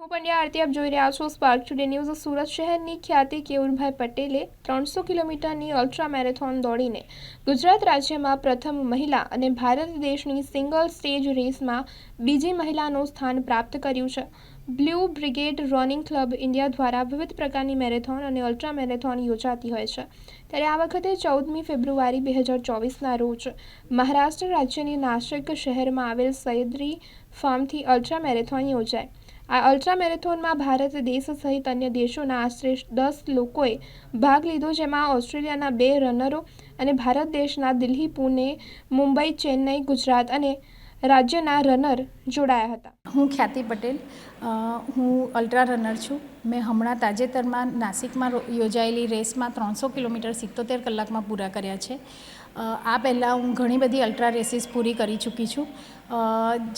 હું પંડ્યા આરતી, આપ જોઈ રહ્યા છો સ્પાર્ક ટુડે ન્યૂઝ સુરત શહેરની ખ્યાતિ કેવુરભાઈ પટેલે ત્રણસો કિલોમીટરની અલ્ટ્રા મેરેથોન દોડીને ગુજરાત રાજ્યમાં પ્રથમ મહિલા અને ભારત દેશની સિંગલ સ્ટેજ રેસમાં બીજી મહિલાનું સ્થાન પ્રાપ્ત કર્યું છે. Blue Brigade Running Club India દ્વારા વિવિધ પ્રકારની મેરેથોન અને અલ્ટ્રા મેરેથોન યોજાતી હોય છે. ત્યારે આ વખતે ચૌદમી ફેબ્રુઆરી બે હજાર ચોવીસના રોજ મહારાષ્ટ્ર રાજ્યની નાસિક શહેરમાં આવેલ સૈદરી ફાર્મથી અલ્ટ્રા મેરેથોન યોજાય. આ અલ્ટ્રા મેરેથોનમાં ભારત દેશ સહિત અન્ય દેશોના આશરે દસ લોકોએ ભાગ લીધો, જેમાં ઓસ્ટ્રેલિયાના બે રનરો અને ભારત દેશના દિલ્હી, પુણે, મુંબઈ, ચેન્નઈ, ગુજરાત અને રાજ્યના રનર જોડાયા હતા. હું ખ્યાતિ પટેલ હું અલ્ટ્રા રનર છું. મેં હમણાં તાજેતરમાં નાસિકમાં યોજાયેલી રેસમાં ત્રણસો કિલોમીટર સિત્તોતેર કલાકમાં પૂરા કર્યા છે. આ પહેલાં હું ઘણી બધી અલ્ટ્રા રેસીસ પૂરી કરી ચૂકી છું.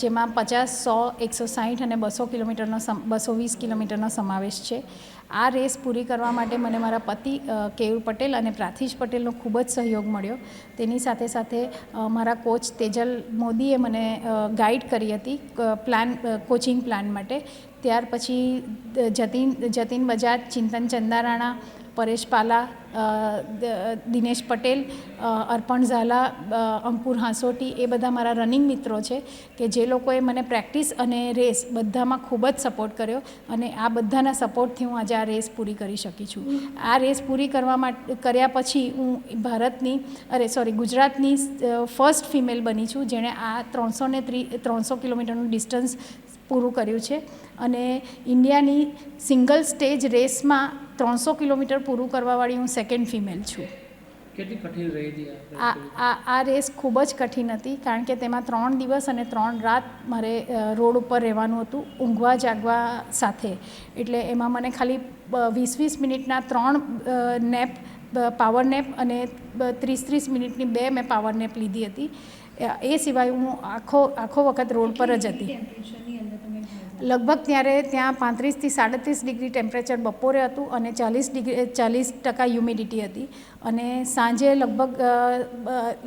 જેમાં પચાસ, સો, એકસો સાહીઠ અને બસો કિલોમીટરનો બસો વીસ કિલોમીટરનો સમાવેશ છે. આ રેસ પૂરી કરવા માટે મને મારા પતિ કેયુર પટેલ અને પ્રાથીશ પટેલનો ખૂબ જ સહયોગ મળ્યો. તેની સાથે સાથે મારા કોચ તેજલ મોદીએ મને ગાઈડ કરી હતી પ્લાન કોચિંગ પ્લાન માટે. ત્યાર પછી જતીન જતીન બજાજ ચિંતન ચંદારાણા પરેશ પાલા દિનેશ પટેલ અર્પણ ઝાલા અંકુર હાંસોટી એ બધા મારા રનિંગ મિત્રો છે કે જે લોકોએ મને પ્રેક્ટિસ અને રેસ બધામાં ખૂબ જ સપોર્ટ કર્યો અને આ બધાના સપોર્ટથી હું આજે આ રેસ પૂરી કરી શકી છું. આ રેસ પૂરી કરવા માટે કર્યા પછી હું ભારતની, અરે સોરી ગુજરાતની ફર્સ્ટ ફિમેલ બની છું જેણે આ ત્રણસો ને ત્રી, ત્રણસો કિલોમીટરનું ડિસ્ટન્સ પૂરું કર્યું છે. અને ઇન્ડિયાની સિંગલ સ્ટેજ રેસમાં ત્રણસો કિલોમીટર પૂરું કરવાવાળી હું સેકન્ડ ફિમેલ છું. કેટલી કઠિન રહી હતી આ આ આ રેસ ખૂબ જ કઠિન હતી કારણ કે તેમાં ત્રણ દિવસ અને ત્રણ રાત મારે રોડ ઉપર રહેવાનું હતું ઊંઘવા જાગવા સાથે. એટલે એમાં મને ખાલી વીસ વીસ મિનિટના ત્રણ નેપ પાવર નેપ અને ત્રીસ ત્રીસ મિનિટની બે મેં પાવર નેપ લીધી હતી. એ સિવાય હું આખો આખો વખત રોડ પર જ હતી. લગભગ ત્યારે ત્યાં પાંત્રીસથી સાડત્રીસ ડિગ્રી ટેમ્પરેચર બપોરે હતું અને ચાલીસ ડિગ્રી, ચાલીસ ટકા હ્યુમિડિટી હતી. અને સાંજે લગભગ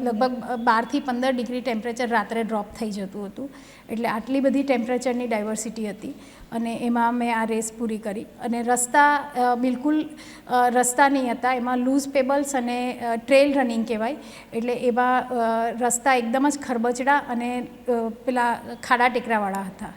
લગભગ બારથી પંદર ડિગ્રી ટેમ્પરેચર રાત્રે ડ્રોપ થઈ જતું હતું. એટલે આટલી બધી ટેમ્પરેચરની ડાયવર્સિટી હતી અને એમાં મેં આ રેસ પૂરી કરી. અને રસ્તા બિલકુલ રસ્તા નહીં હતા. એમાં લૂઝ પેબલ્સ અને ટ્રેલ રનિંગ કહેવાય. એટલે એવા રસ્તા એકદમ જ ખરબચડા અને પેલા ખાડા ટેકરાવાળા હતા.